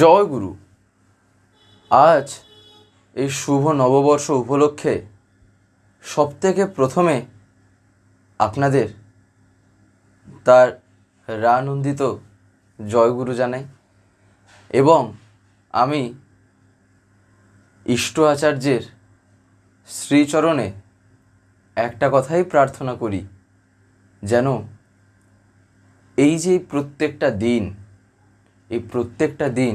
জয় গুরু। আজ এই শুভ নববর্ষ উপলক্ষে সবথেকে প্রথমে আপনাদের তার রানন্দিত জয়গুরু জানাই এবং আমি ইষ্ট আচার্যের শ্রীচরণে একটা কথাই প্রার্থনা করি, যেন এই যে প্রত্যেকটা দিন এই প্রত্যেকটা দিন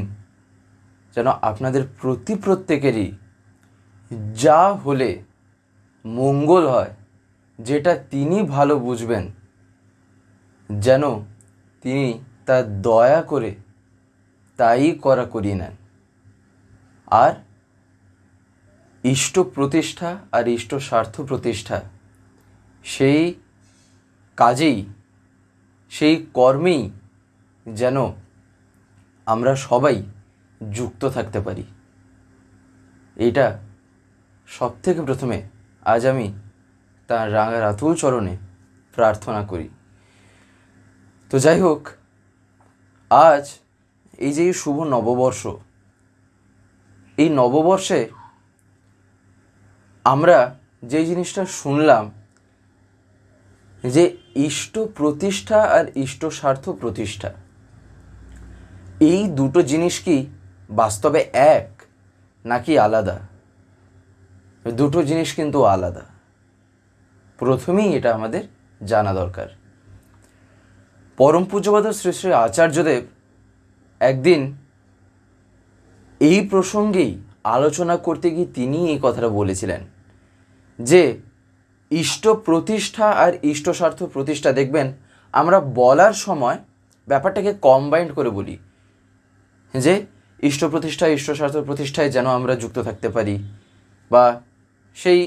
যেন আপনাদের প্রতি প্রত্যেকেরই যা হলে মঙ্গল হয়, যেটা তিনি ভালো বুঝবেন, যেন তিনি তা দয়া করে তাই করা করিয়ে নেন। আর ইষ্ট প্রতিষ্ঠা আর ইষ্ট স্বার্থ প্রতিষ্ঠা, সেই কাজেই, সেই কর্মেই যেন আমরা সবাই যুক্ত থাকতে পারি। এটা সব থেকে প্রথমে আজ আমি তার রাঙা রাতুল চরণে প্রার্থনা করি। তো যাই হোক, আজ এই যে শুভ নববর্ষ, এই নববর্ষে আমরা যে জিনিসটা শুনলাম, যে ইষ্ট প্রতিষ্ঠা আর ইষ্ট স্বার্থ প্রতিষ্ঠা এই দুটো জিনিস কি বাস্তবে এক নাকি আলাদা? দুটো জিনিস কিন্তু আলাদা। প্রথমেই এটা আমাদের জানা দরকার। পরম পূজ্যবাদ শ্রী শ্রী আচার্যদেব একদিন এই প্রসঙ্গেই আলোচনা করতে গিয়ে তিনি এই কথাটা বলেছিলেন যে, ইষ্ট প্রতিষ্ঠা আর ইষ্ট স্বার্থ প্রতিষ্ঠা। দেখবেন, আমরা বলার সময় ব্যাপারটাকে কম্বাইন্ড করে বলি। যে ইষ্ট প্রতিষ্ঠা, ইষ্ট স্বার্থ প্রতিষ্ঠায় যেন আমরা যুক্ত থাকতে পারি বা সেই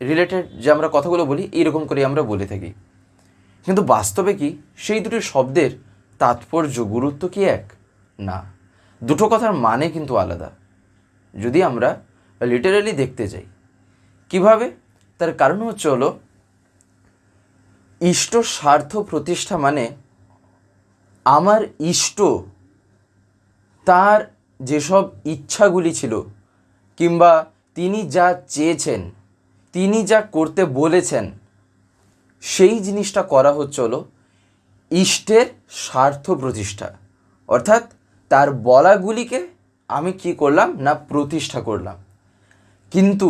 রিলেটেড যে আমরা কথাগুলো বলি, এইরকম করে আমরা বলে থাকি। কিন্তু বাস্তবে কি সেই দুটি শব্দের তাৎপর্য, গুরুত্ব কি এক? না। দুটো কথার মানে কিন্তু আলাদা। যদি আমরা লিটারালি দেখতে যাই, কীভাবে? তার কারণ হচ্ছে হলো, ইষ্ট স্বার্থ প্রতিষ্ঠা মানে আমার ইষ্ট তার যেসব ইচ্ছাগুলি ছিল, কিংবা তিনি যা চেয়েছেন, তিনি যা করতে বলেছেন, সেই জিনিসটা করা হচ্ছে হলো ইষ্টের স্বার্থ প্রতিষ্ঠা। অর্থাৎ তার বলাগুলিকে আমি কি করলাম না প্রতিষ্ঠা করলাম। কিন্তু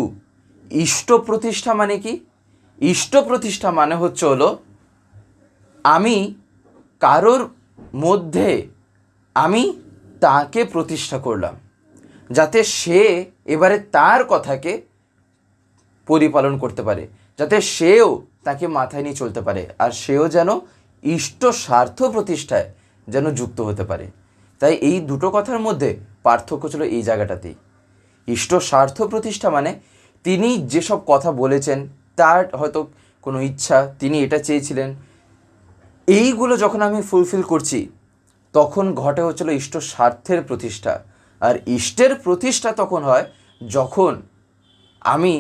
ইষ্ট প্রতিষ্ঠা মানে কি? ইষ্ট প্রতিষ্ঠা মানে হচ্ছে হলো আমি কারোর মধ্যে আমি তাকে প্রতিষ্ঠা করলাম, যাতে সে এবারে তার কথাকে পরিপালন করতে পারে, যাতে সেও তাকে মাথায় নিয়ে চলতে পারে, আর সেও যেন ইষ্ট স্বার্থ প্রতিষ্ঠায় যেন যুক্ত হতে পারে। তাই এই দুটো কথার মধ্যে পার্থক্য ছিল এই জায়গাটাতেই। ইষ্ট স্বার্থ প্রতিষ্ঠা মানে তিনি যেসব কথা বলেছেন, তার হয়তো কোনো ইচ্ছা, তিনি এটা চেয়েছিলেন। এইগুলো যখন আমি ফুলফিল করছি তখন ঘটে হচ্ছিল ইষ্ট স্বার্থের প্রতিষ্ঠা। আর ইষ্টের প্রতিষ্ঠা তখন হয় যখন আমি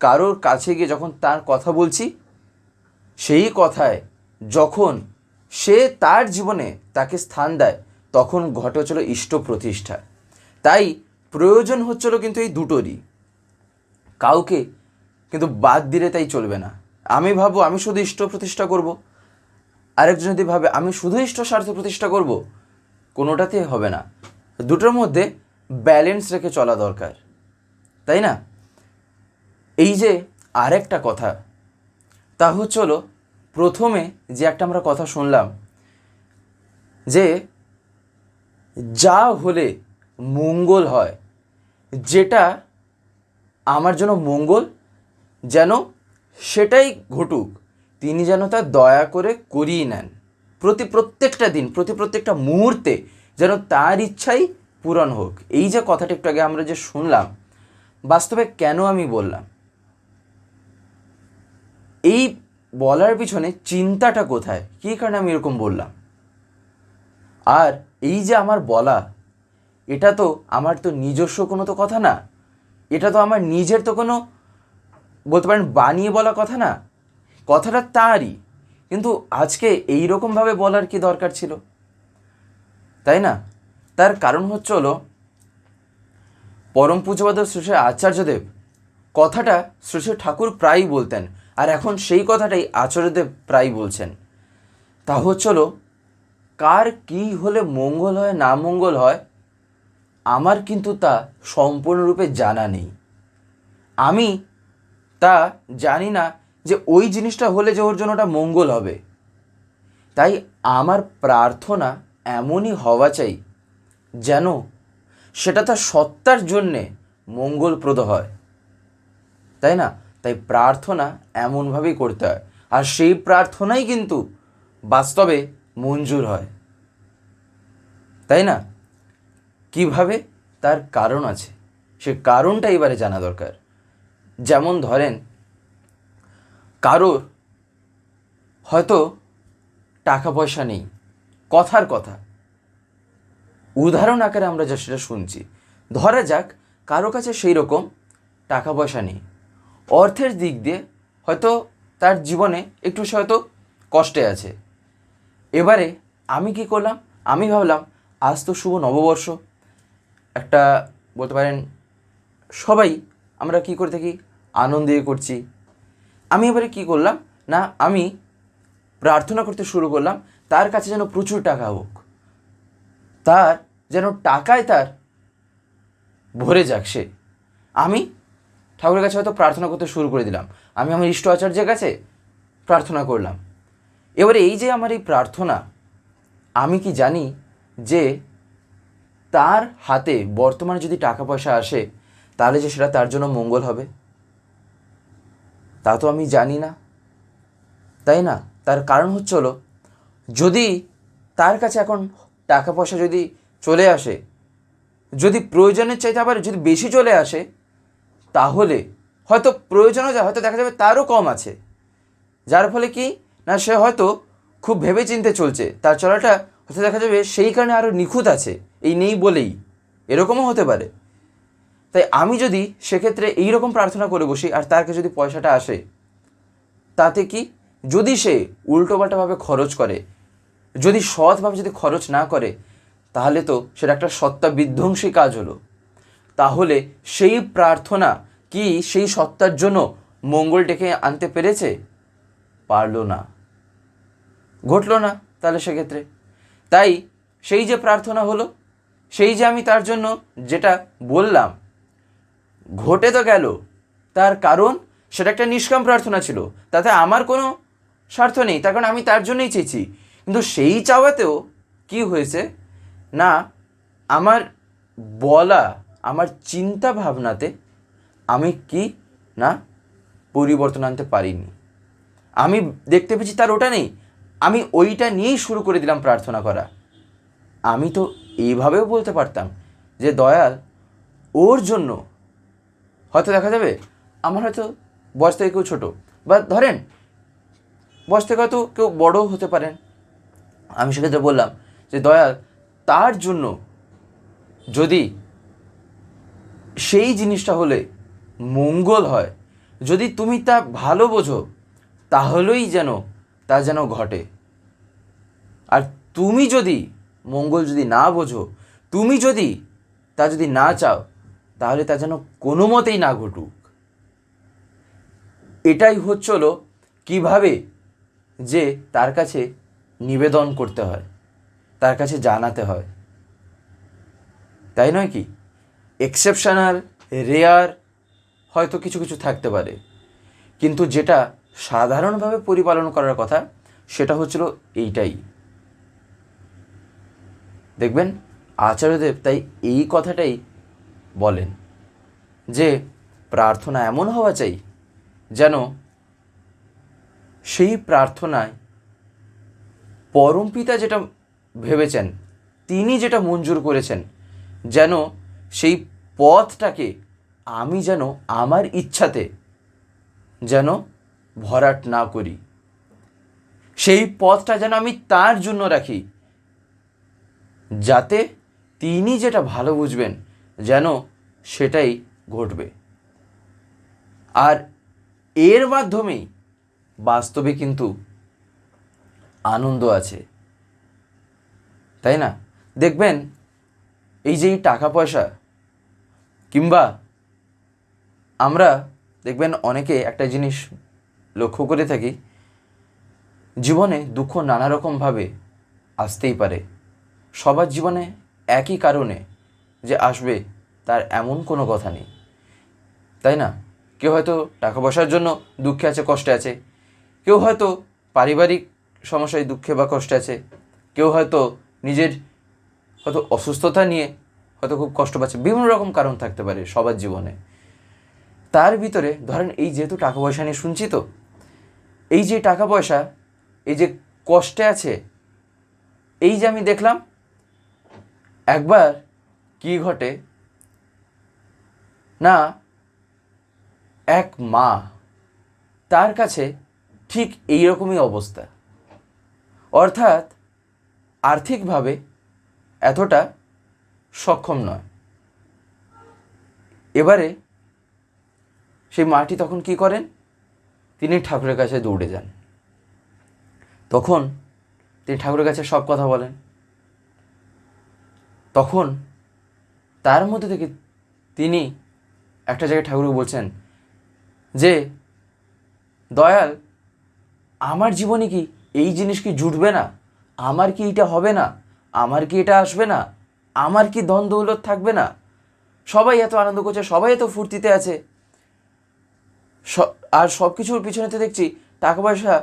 কারোর কাছে গিয়ে যখন তার কথা বলছি, সেই কথায় যখন সে তার জীবনে তাকে স্থান দেয়, তখন ঘটে হচ্ছিল ইষ্ট প্রতিষ্ঠা। তাই প্রয়োজন হচ্ছিল কিন্তু এই দুটোরই। কাউকে কিন্তু বাদ দিলে তাই চলবে না। আমি ভাববো, আমি শুধু ইষ্ট প্রতিষ্ঠা করব। আরেকজন যদি ভাবে, আমি শুধু ইষ্ট স্বার্থ প্রতিষ্ঠা করব কোনোটাতে হবে না। দুটোর মধ্যে ব্যালেন্স রেখে চলা দরকার। তাই না? এই যে আরেকটা কথা, তা হচ্ছে হলো, প্রথমে যে একটা আমরা কথা শুনলাম, যে যা হলে মঙ্গল হয়, যেটা আমার জন্য মঙ্গল, যেন সেটাই ঘটুক। তিনি যেন তা দয়া করে করিয়ে নেন। প্রতি প্রত্যেকটা দিন, প্রতি প্রত্যেকটা মুহূর্তে যেন তার ইচ্ছাই পূরণ হোক। এই যে কথাটা একটু আগে আমরা যে শুনলাম, বাস্তবে কেন আমি বললাম? এই বলার পিছনে চিন্তাটা কোথায়? কী কারণে আমি এরকম বললাম? আর এই যে আমার বলা, এটা তো আমার তো নিজস্ব কোনো তো কথা না। এটা তো আমার নিজের তো কোনো, বলতে পারেন বানিয়ে বলা কথা না। কথাটা তারই, কিন্তু আজকে এই রকমভাবে বলার কি দরকার ছিল? তাই না? তার কারণ হচ্ছে হলো, পরম পূজ্যপাদ শ্রী আচার্যদেব কথাটা শ্রী ঠাকুর প্রায়ই বলতেন, আর এখন সেই কথাটাই আচার্যদেব প্রায় বলছেন। তা হচ্ছে হলো, কার কী হলে মঙ্গল হয়, না মঙ্গল হয়, আমার কিন্তু তা সম্পূর্ণরূপে জানা নেই। আমি তা জানি না যে ওই জিনিসটা হলে যে ওর জন্য ওটা মঙ্গল হবে। তাই আমার প্রার্থনা এমনই হওয়া চাই যেন সেটা তার সত্তার জন্যে মঙ্গলপ্রদ হয়। তাই না? তাই প্রার্থনা এমনভাবেই করতে হয়। আর সেই প্রার্থনাই কিন্তু বাস্তবে মঞ্জুর হয়। তাই না? কীভাবে? তার কারণ আছে। সে কারণটা এবারে জানা দরকার। যেমন ধরেন কারোর হয়তো টাকা পয়সা নেই। কথার কথা। উদাহরণ আকারে আমরা যা সেটা শুনছি। ধরা যাক, কারও কাছে সেই রকম টাকা পয়সা নেই। অর্থের দিক দিয়ে হয়তো তার জীবনে একটু সে হয়তো কষ্টে আছে। এবারে আমি কি করলাম? আমি ভাবলাম, আজ তো শুভ নববর্ষ। একটা বলতে পারেন, সবাই আমরা কি করে থাকি? আনন্দে করছি। আমি এবারে কি করলাম? না, আমি প্রার্থনা করতে শুরু করলাম, তার কাছে যেন প্রচুর টাকা হোক। তার যেন টাকায় তার ভরে যাক সে। আমি ঠাকুরের কাছে হয়তো প্রার্থনা করতে শুরু করে দিলাম। আমি আমার ইষ্ট আচার্যের কাছে প্রার্থনা করলাম। এবারে এই যে আমার এই প্রার্থনা, আমি কি জানি যে তার হাতে বর্তমানে যদি টাকা পয়সা আসে, তাহলে যে সেটা তার জন্য মঙ্গল হবে? তা তো আমি জানি না। তাই না? তার কারণ হচ্ছে হলো, যদি তার কাছে এখন টাকা পয়সা যদি চলে আসে, যদি প্রয়োজনের চাইতে আবার যদি বেশি চলে আসে, তাহলে হয়তো প্রয়োজনও যা, হয়তো দেখা যাবে তারও কম আছে। যার ফলে কি? না, সে হয়তো খুব ভেবে চিনতে চলছে। তার চলাটা হয়তো দেখা যাবে সেই কারণে আরও নিখুঁত আছে। এই নেই বলেই। এরকমও হতে পারে। তাই আমি যদি সেক্ষেত্রে এই রকম প্রার্থনা করে বসি আর তার কাছে যদি পয়সাটা আসে, তাতে কি যদি সে উল্টোপাল্টাভাবে খরচ করে, যদি সৎভাবে যদি খরচ না করে, তাহলে তো সেটা একটা সত্তা বিধ্বংসী কাজ হলো। তাহলে সেই প্রার্থনা কি সেই সত্তার জন্য মঙ্গল ডেকে আনতে পেরেছে? পারল না। ঘটলো না তাহলে সেক্ষেত্রে। তাই সেই যে প্রার্থনা হলো, সেই যে আমি তার জন্য যেটা বললাম ঘটে তো গেল। তার কারণ সেটা একটা নিষ্কাম প্রার্থনা ছিল। তাতে আমার কোনো স্বার্থ নেই, তার কারণ আমি তার জন্যই চেয়েছি। কিন্তু সেই চাওয়াতেও কি হয়েছে? না, আমার বলা, আমার চিন্তা ভাবনাতে আমি কি না পরিবর্তন আনতে পারিনি। আমি দেখতে পেয়েছি তার ওটা নেই। আমি ওইটা নিয়েই শুরু করে দিলাম প্রার্থনা করা। আমি তো এইভাবেও বলতে পারতাম যে দয়াল ওর জন্য হয়তো দেখা যাবে আমার হয়তো বয়স থেকে কেউ ছোটো। বা ধরেন, বয়স থেকে হয়তো কেউ বড়ও হতে পারেন। আমি সেক্ষেত্রে বললাম যে, দয়াল, তার জন্য যদি সেই জিনিসটা হলে মঙ্গল হয়, যদি তুমি তা ভালো বোঝো, তাহলেই যেন তা যেন ঘটে। আর তুমি যদি মঙ্গল যদি না বোঝো, তুমি যদি তা যদি না চাও তাহলে তা যেন কোনো মতেই না ঘটুক। এটাই হচ্ছিল কীভাবে যে তার কাছে নিবেদন করতে হয়, তার কাছে জানাতে হয়। তাই নয় কি? এক্সেপশনাল রেয়ার হয়তো কিছু কিছু থাকতে পারে। কিন্তু যেটা সাধারণভাবে পরিপালন করার কথা, সেটা হচ্ছিল এইটাই। দেখবেন, আচার্যদেব তাই এই কথাটাই বলেন, যে প্রার্থনা এমন হওয়া চাই যেন সেই প্রার্থনায় পরম পিতা যেটা ভেবেছেন, তিনি যেটা মঞ্জুর করেছেন, যেন সেই পথটাকে আমি যেন আমার ইচ্ছাতে যেন ভরাট না করি। সেই পথটা যেন আমি তার জন্য রাখি, যাতে তিনি যেটা ভালো বুঝবেন যেন সেটাই ঘটবে। আর এর মাধ্যমেই বাস্তবে কিন্তু আনন্দ আছে। তাই না? দেখবেন, এই যে টাকা পয়সা, কিংবা আমরা দেখবেন অনেকে একটা জিনিস লক্ষ্য করে থাকি, জীবনে দুঃখ নানা রকমভাবে আসতেই পারে। সবার জীবনে একই কারণে যে আসবে তার এমন কোনো কথা নেই। তাই না? কেউ হয়তো টাকা পয়সার জন্য দুঃখে আছে, কষ্টে আছে। কেউ হয়তো পারিবারিক সমস্যায় দুঃখে বা কষ্টে আছে। কেউ হয়তো নিজের হয়তো অসুস্থতা নিয়ে হয়তো খুব কষ্ট পাচ্ছে। বিভিন্ন রকম কারণ থাকতে পারে সবার জীবনে। তার ভিতরে ধরেন এই যেহেতু টাকা পয়সা নিয়ে শুনছি তো, এই যে টাকা পয়সা, এই যে কষ্টে আছে, এই যে আমি দেখলাম, একবার কি ঘটে না, এক মা, তার কাছে ঠিক এই রকমই অবস্থা। অর্থাৎ, আর্থিকভাবে এতটা সক্ষম নয়। এবারে, সেই মাটি তখন কি করেন? তিনি ঠাকুরের কাছে দৌড়ে যান। তখন, তিনি ঠাকুরের কাছে সব কথা বলেন। তখন, তার মধ্যে থেকে তিনি একটা জায়গায় ঠাকুরকে বলছেন যে, দয়াল, আমার জীবনে কি এই জিনিস কি জুটবে না? আমার কি এটা হবে না? আমার কি এটা আসবে না? আমার কি ধন থাকবে না? সবাই এত আনন্দ করছে, সবাই এত ফুর্তিতে আছে। আর সব কিছুর পিছনেতে দেখছি টাকা পয়সা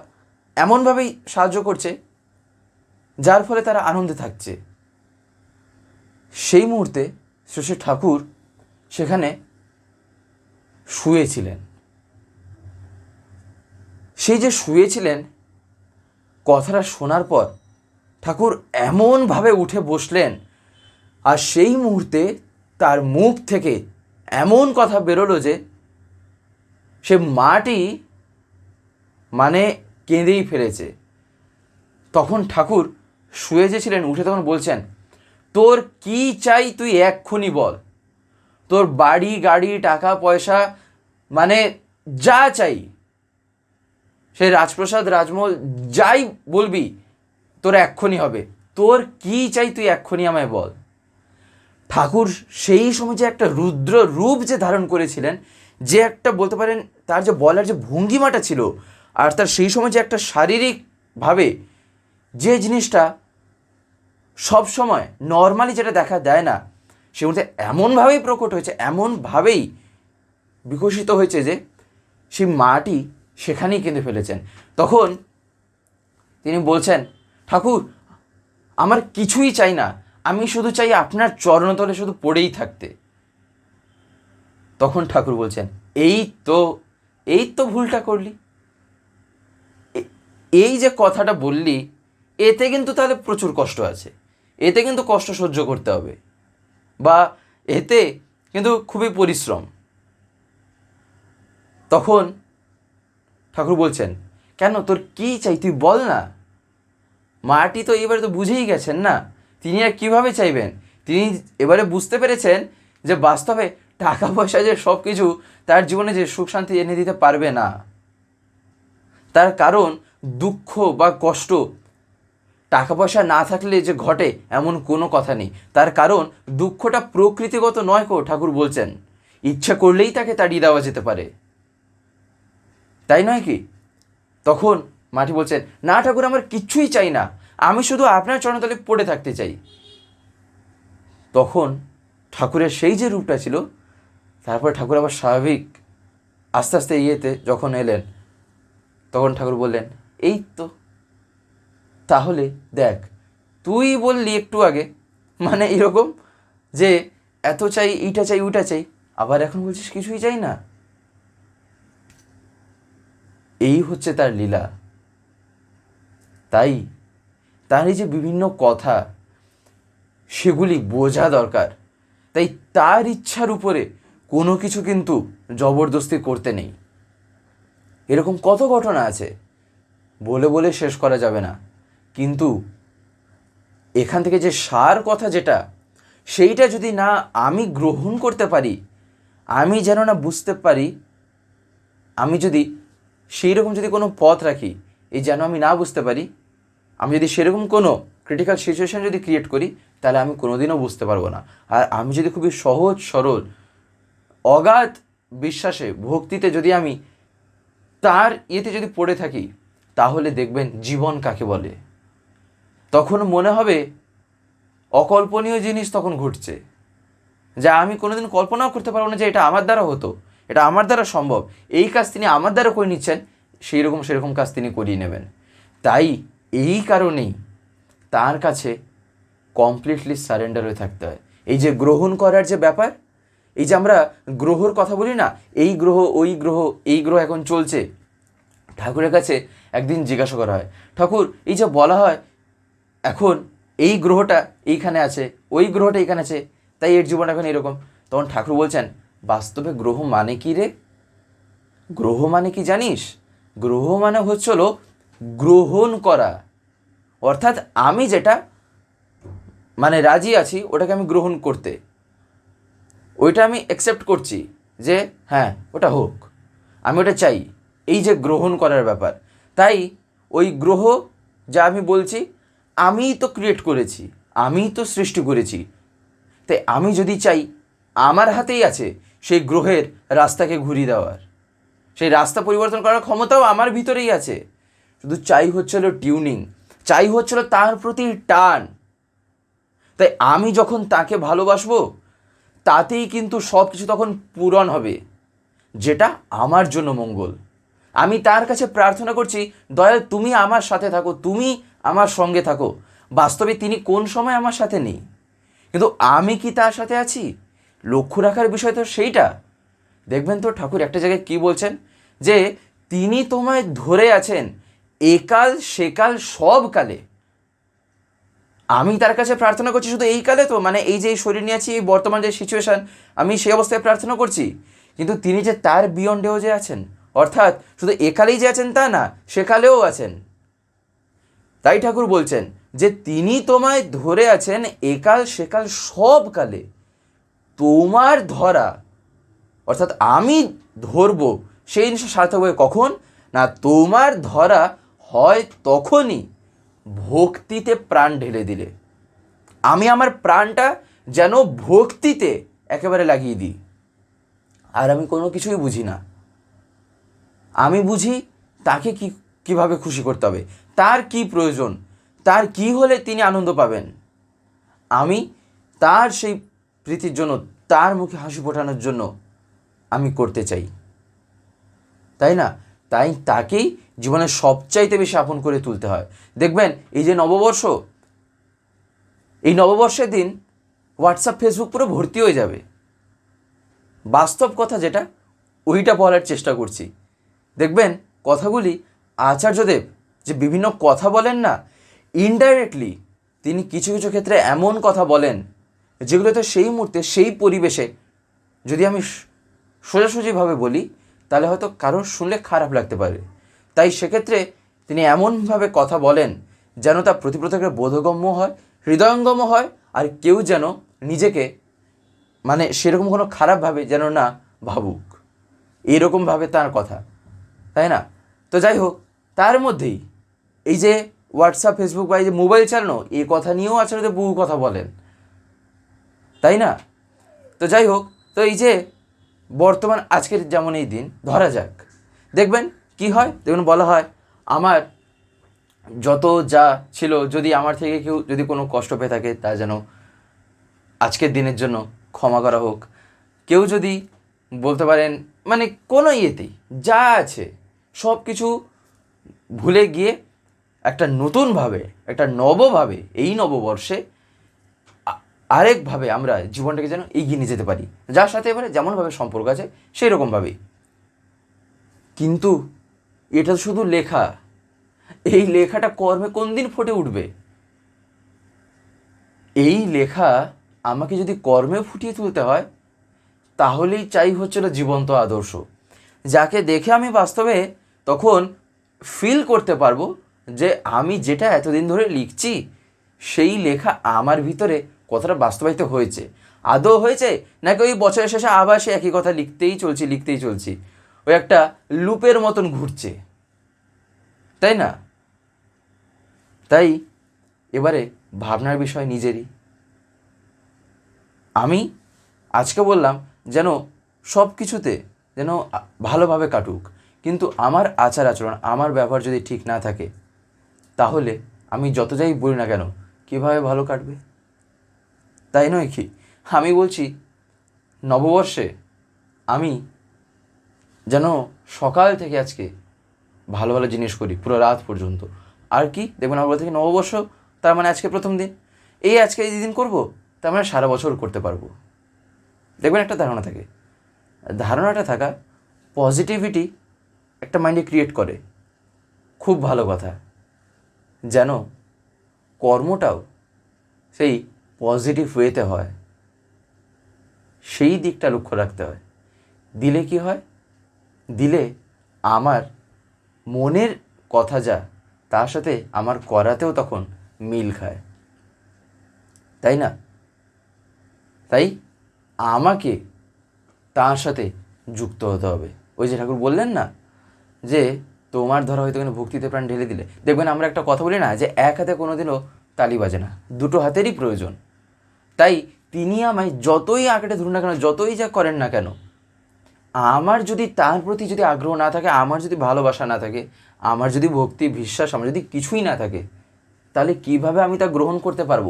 এমনভাবেই সাহায্য করছে, যার ফলে তারা আনন্দে থাকছে। সেই মুহূর্তে শ্রী ঠাকুর সেখানে শুয়েছিলেন। সেই যে শুয়েছিলেন, কথাটা শোনার পর ঠাকুর এমনভাবে উঠে বসলেন আর সেই মুহূর্তে তার মুখ থেকে এমন কথা বেরোলো যে সে মাটি মানে কেঁদেই ফেলেছে। তখন ঠাকুর শুয়ে যে ছিলেন, উঠে তখন বলছেন, তোর কি চাই তুই এক্ষুনি বল। তোর বাড়ি, গাড়ি, টাকা, পয়সা মানে যা চাই। সে রাজপ্রসাদ, রাজমহল, যাই বলবি, তোর এক্ষুনি হবে। তোর কি চাই তুই এক্ষুনি আমায় বল। ঠাকুর, সেই সময় যে একটা রুদ্র রূপ যে ধারণ করেছিলেন, যে একটা বলতে পারেন তার যে বলার যে ভঙ্গিমাটা ছিল, আর তার সেই সময় যে একটা শারীরিকভাবে যে জিনিসটা সব সময় নর্মালি যেটা দেখা দেয় না সে মধ্যে এমনভাবেই প্রকট হয়েছে, এমনভাবেই বিকশিত হয়েছে যে সেই মাটি সেখানেই কেঁদে ফেলেছেন। তখন তিনি বলছেন, ঠাকুর, আমার কিছুই চাই না, আমি শুধু চাই আপনার চরণতলে শুধু পড়েই থাকতে। তখন ঠাকুর বলছেন, এই তো এই তো ভুলটা করলি। এই যে কথাটা বললি, এতে কিন্তু তাহলে প্রচুর কষ্ট আছে। এতে কিন্তু কষ্ট সহ্য করতে হবে। বা এতে কিন্তু খুবই পরিশ্রম। তখন ঠাকুর বলছেন, কেন তোর কী চাই? তুই বল না। মাটি তো এবারে তো বুঝেই গেছেন না। তিনি আর কীভাবে চাইবেন? তিনি এবারে বুঝতে পেরেছেন যে বাস্তবে টাকা পয়সা যে সব কিছু তার জীবনে যে সুখ শান্তি এনে দিতে পারবে না। তার কারণ দুঃখ বা কষ্ট টাকা পয়সা না থাকলে যে ঘটে এমন কোনো কথা নেই। তার কারণ, দুঃখটা প্রকৃতিগত নয় কো, ঠাকুর বলছেন। ইচ্ছা করলেই তাকে তাড়িয়ে দেওয়া যেতে পারে। তাই নয় কি? তখন মাটি বলছেন, না ঠাকুর, আমার কিচ্ছুই চাই না। আমি শুধু আপনার চরণতলে পড়ে থাকতে চাই। তখন ঠাকুরের সেই যে রূপটা ছিল, তারপর ঠাকুর আবার স্বাভাবিক আস্তে আস্তে ইয়েতে যখন এলেন, তখন ঠাকুর বললেন, এই তো তাহলে দেখ, তুই বললি একটু আগে মানে এরকম যে এত চাই, এইটা চাই, ওইটা চাই, আবার এখন বলছিস কিছুই চাই না। এই হচ্ছে তার লীলা। তাই তার এই যে বিভিন্ন কথা, সেগুলি বোঝা দরকার। তাই তার ইচ্ছার উপরে কোনো কিছু কিন্তু জবরদস্তি করতে নেই। এরকম কত ঘটনা আছে, বলে বলে শেষ করা যাবে না। কিন্তু এখান থেকে যে সার কথা যেটা, সেইটা যদি না আমি গ্রহণ করতে পারি, আমি যেন না বুঝতে পারি, আমি যদি সেই রকম যদি কোনো পথ রাখি, এই যেন আমি না বুঝতে পারি, আমি যদি সেরকম কোনো ক্রিটিক্যাল সিচুয়েশান যদি ক্রিয়েট করি, তাহলে আমি কোনোদিনও বুঝতে পারব না। আর আমি যদি খুবই সহজ, সরল, অগাধ বিশ্বাসে, ভক্তিতে যদি আমি তার ইয়েতে যদি পড়ে থাকি, তাহলে দেখবেন জীবন কাকে বলে? তখন মনে হবে অকল্পনীয় জিনিস তখন ঘটছে। যা আমি কোনোদিন কল্পনাও করতে পারব না যে এটা আমার দ্বারা হতো, এটা আমার দ্বারা সম্ভব। এই কাজ তিনি আমার দ্বারা করে নিচ্ছেন, সেই রকম সেরকম কাজ তিনি করিয়ে নেবেন। তাই এই কারণেই তার কাছে কমপ্লিটলি সারেন্ডার হয়ে থাকতে হয়। এই যে গ্রহণ করার যে ব্যাপার, এই যে আমরা গ্রহর কথা বলি না, এই গ্রহ, ওই গ্রহ, এই গ্রহ এখন চলছে। ঠাকুরের কাছে একদিন জিজ্ঞাসা করা হয়, ঠাকুর, এই যে বলা হয় এখন এই গ্রহটা এইখানে আছে, ওই গ্রহটা এইখানে আছে, তাই এর জীবন এখন এরকম। তখন ঠাকুর বলছেন, বাস্তবে গ্রহ মানে কি রে? গ্রহ মানে কি জানিস? গ্রহ মানে হচ্ছিল গ্রহণ করা। অর্থাৎ আমি যেটা মানে রাজি আছি, ওটাকে আমি গ্রহণ করতে। ওইটা আমি অ্যাকসেপ্ট করছি যে হ্যাঁ ওটা হোক। আমি ওটা চাই। এই যে গ্রহণ করার ব্যাপার। তাই ওই গ্রহ যা আমি বলছি আমিই তো ক্রিয়েট করেছি, আমিই তো সৃষ্টি করেছি। তাই আমি যদি চাই, আমার হাতেই আছে সেই গ্রহের রাস্তাকে ঘুরিয়ে দেওয়ার। সেই রাস্তা পরিবর্তন করার ক্ষমতাও আমার ভিতরেই আছে। শুধু চাই হচ্ছিল টিউনিং চাই হচ্ছিল তার প্রতি টান। তাই আমি যখন তাকে ভালোবাসবো, তাতেই কিন্তু সব কিছু তখন পূরণ হবে, যেটা আমার জন্য মঙ্গল। আমি তার কাছে প্রার্থনা করছি, দয়াল তুমি আমার সাথে থাকো, তুমি আমার সঙ্গে থাকো। বাস্তবে তিনি কোন সময় আমার সাথে নেই? কিন্তু আমি কি তার সাথে আছি? লক্ষ্য রাখার বিষয় তো সেইটা। দেখবেন তো ঠাকুর একটা জায়গায় কি বলছেন? যে তিনি তোমায় ধরে আছেন একাল, সেকাল, সব কালে। আমি তার কাছে প্রার্থনা করছি শুধু এই কালে তো মানে এই যে এই শরীর নিয়ে আছি, এই বর্তমান যে সিচুয়েশান আমি সেই অবস্থায় প্রার্থনা করছি। কিন্তু তিনি যে তার বিয়ন্ডেও যে আছেন, অর্থাৎ শুধু একালেই যে আছেন তা না, সেকালেও আছেন। তাই ঠাকুর বলছেন যে তিনি তোমায় ধরে আছেন একাল সেকাল সব কালে। তোমার ধরা, অর্থাৎ আমি ধরবো, সেই জিনিসটা সার্থক হবে কখন? না, তোমার ধরা হয় তখনই ভক্তিতে প্রাণ ঢেলে দিলে। আমি আমার প্রাণটা যেন ভক্তিতে একেবারে লাগিয়ে দিই। আর আমি কোনো কিছুই বুঝি না। আমি বুঝি তাকে কি, কীভাবে খুশি করতে হবে? তার কি প্রয়োজন? তার কি হলে তিনি আনন্দ পাবেন? আমি তার সেই প্রীতির জন্য, তার মুখে হাসি ফোটানোর জন্য আমি করতে চাই। তাই না? তাই তাকেই জীবনের সবচাইতে বেশি আপন করে তুলতে হয়। দেখবেন, এই যে নববর্ষ, এই নববর্ষের দিন হোয়াটসঅ্যাপ ফেসবুক পুরো ভর্তি হয়ে যাবে। বাস্তব কথা যেটা, ওইটা বলার চেষ্টা করছি। দেখবেন, কথাগুলি আচার্যদেব যে বিভিন্ন কথা বলেন না ইনডাইরেক্টলি তিনি কিছু কিছু ক্ষেত্রে এমন কথা বলেন, যেগুলোতে সেই মুহূর্তে, সেই পরিবেশে যদি আমি সোজাসুজিভাবে বলি, তাহলে হয়তো কারোর শুনলে খারাপ লাগতে পারে। তাই সেক্ষেত্রে তিনি এমনভাবে কথা বলেন যেন তা প্রতিপ্রতকের বোধগম্য হয়, হৃদয়ঙ্গম হয়, আর কেউ যেন নিজেকে মানে সেরকম কোনো খারাপভাবে যেন না ভাবুক। এরকমভাবে তার কথা, তাই না? তো যাই হোক, তার মধ্যেই এই যে হোয়াটসঅ্যাপ ফেসবুক বা এই যে মোবাইল চালানো এই কথা নিয়েও আসলে বহু কথা বলেন। তাই না? তো যাই হোক, তো এই যে বর্তমান আজকের যেমন এই দিন, ধরা যাক। দেখবেন কি হয়? দেখবেন বলা হয়, আমার যত যা ছিল, যদি আমার থেকে কেউ যদি কোনো কষ্ট পেয়ে থাকে, তা যেন আজকের দিনের জন্য ক্ষমা করা হোক। কেউ যদি বলতে পারেন মানে কোনো ইয়েতেই, যা আছে সব কিছু ভুলে গিয়ে একটা নতুনভাবে, একটা নবভাবে এই নববর্ষে আরেকভাবে আমরা জীবনটাকে যেন এগিয়ে নিয়ে যেতে পারি। যার সাথে এবারে যেমনভাবে সম্পর্ক আছে সেই রকমভাবেই কিন্তু এটা শুধু লেখা। এই লেখাটা কর্মে কোন দিন ফুটে উঠবে? এই লেখা আমাকে যদি কর্মে ফুটিয়ে তুলতে হয়, তাহলেই চাই হচ্ছিল জীবন্ত আদর্শ। যাকে দেখে আমি বাস্তবে তখন ফিল করতে পারব যে আমি যেটা এতদিন ধরে লিখছি, সেই লেখা আমার ভিতরে কতটা বাস্তবায়িত হয়েছে। আদৌ হয়েছে? নাকি ওই বছরের শেষে আবার সে একই কথা লিখতেই চলছি লিখতেই চলছি? ওই একটা লুপের মতন ঘুরছে। তাই না? তাই এবারে ভাবনার বিষয় নিজেরই। আমি আজকে বললাম যেন সব কিছুতে যেন ভালোভাবে কাটুক। কিন্তু আমার আচার আচরণ আমার ব্যবহার যদি ঠিক না থাকে তাহলে আমি যত যাই বলি না কেন, কীভাবে ভালো কাটবে? তাই নয় কি? আমি বলছি, নববর্ষে আমি যেন সকাল থেকে আজকে ভালো ভালো জিনিস করি, পুরো রাত পর্যন্ত। আর কি? দেখবেন আমরা থেকে নববর্ষ, তার মানে আজকে প্রথম দিন। এই আজকে এই দিন করব, তার মানে সারা বছর করতে পারব। দেখবেন একটা ধারণা থাকে। ধারণাটা থাকা পজিটিভিটি একটা মাইন্ডে ক্রিয়েট করে। খুব ভালো কথা। যেন কর্মটাও সেই পজিটিভ ওয়েতে হয়। সেই দিকটা লক্ষ্য রাখতে হয়। দিলে কি হয়? দিলে আমার মনের কথা যা, তার সাথে আমার করাতেও তখন মিল খায়। তাই না? তাই আমাকে তার সাথে যুক্ত হতে হবে। ওই যে ঠাকুর বললেন না যে তোমার ধরো হয়তো কোনো ভক্তিতে প্রাণ ঢেলে দিলে। দেখবেন আমরা একটা কথা বলি না যে এক হাতে কোনো দিনও তালি বাজে না। দুটো হাতেরই প্রয়োজন। তাই তিনি আমায় যতই আঁকড়ে ধরুন না কেন, যতই যা করেন না কেন, আমার যদি তার প্রতি যদি আগ্রহ না থাকে, আমার যদি ভালোবাসা না থাকে, আমার যদি ভক্তি, বিশ্বাস, আমার যদি কিছুই না থাকে, তাহলে কীভাবে আমি তা গ্রহণ করতে পারব?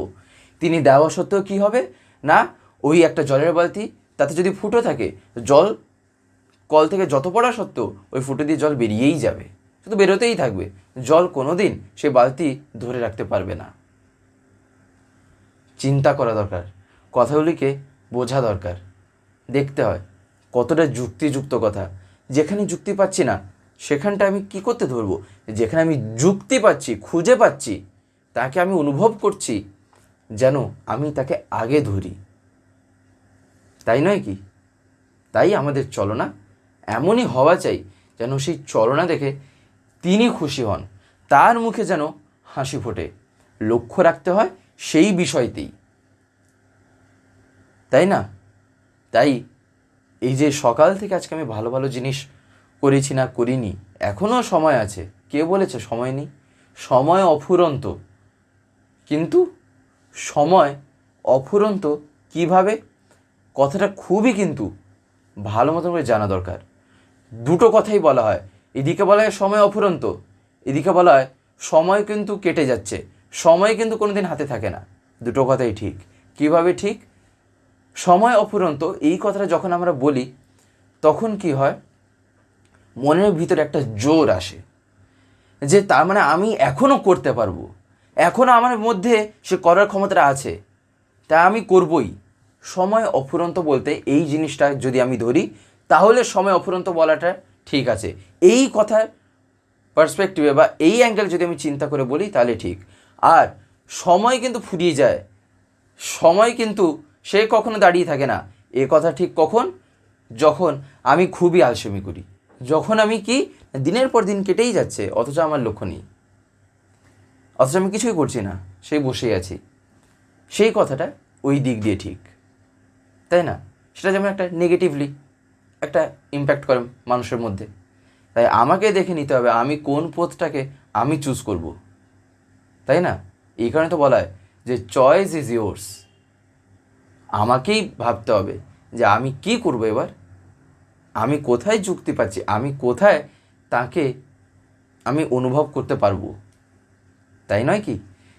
তিনি দেওয়া সত্ত্বেও কী হবে? না, ওই একটা জলের বালতি, তাতে যদি ফুটো থাকে, জল কল থেকে যত পড়া সত্ত্বেও ওই ফুটো দিয়ে জল বেরিয়েই যাবে। শুধু বেরোতেই থাকবে। জল কোনো দিন সে বালতি ধরে রাখতে পারবে না। চিন্তা করা দরকার। কথাগুলিকে বোঝা দরকার। দেখতে হয়, কতটা যুক্তিযুক্ত কথা। যেখানে যুক্তি পাচ্ছি না, সেখানটা আমি কি করতে ধরবো? যেখানে আমি যুক্তি পাচ্ছি, খুঁজে পাচ্ছি, তাকে আমি অনুভব করছি, যেন আমি তাকে আগে ধরি। তাই নয় কি? তাই আমাদের চলনা এমনই হওয়া চাই যেন সেই চলনা দেখে তিনি খুশি হন। তার মুখে যেন হাসি ফোটে। লক্ষ্য রাখতে হয় সেই বিষয়তেই। তাই না? তাই এই যে সকাল থেকে আজকে আমি ভালো ভালো জিনিস করেছি না করিনি এখনও সময় আছে। কে বলেছে সময় নেই? সময় অফুরন্ত। কিন্তু সময় অফুরন্ত কীভাবে? কথাটা খুবই কিন্তু ভালো মতো করে জানা দরকার। দুটো কথাই বলা হয়। এদিকে বলা হয় সময় অফুরন্ত, এদিকে বলা হয় সময় কিন্তু কেটে যাচ্ছে, সময় কিন্তু কোনোদিন হাতে থাকে না। দুটো কথাই ঠিক। কীভাবে ঠিক? সময় অফুরন্ত, এই কথাটা যখন আমরা বলি, তখন কি হয়? মনের ভিতরে একটা জোর আসে যে তার মানে আমি এখনও করতে পারব এখনও আমার মধ্যে সে করার ক্ষমতাটা আছে, তা আমি করবই। সময় অফুরন্ত বলতে এই জিনিসটা যদি আমি ধরি তাহলে সময় অফুরন্ত বলাটা ঠিক আছে। এই কথার পার্সপেক্টিভে বা এই অ্যাঙ্গেল যদি আমি চিন্তা করে বলি, তাহলে ঠিক। আর সময় কিন্তু ফুরিয়ে যায়। সময় কিন্তু সে কখনো দাঁড়িয়ে থাকে না। এ কথা ঠিক কখন? যখন আমি খুবই আলসেমি করি। যখন আমি কি? দিনের পর দিন কেটেই যাচ্ছে, অথচ আমার লক্ষ্য নেই। অথচ আমি কিছুই করছি না, সেই বসেই আছি। সেই কথাটা ওই দিক দিয়ে ঠিক। তাই না? সেটা যেমন একটা নেগেটিভলি একটা ইম্প্যাক্ট করে মানুষের মধ্যে। তাই আমাকে দেখে নিতে হবে আমি কোন পথটাকে আমি চুজ করব। তাই না? এই কারণে তো বলা হয় যে চয়েস ইজ ইয়োর্স আমাকেই ভাবতে হবে যে আমি কি করব এবার? আমি কোথায় যুক্তি পাচ্ছি? আমি কোথায় তাকে আমি অনুভব করতে পারব? তাই নয় কি?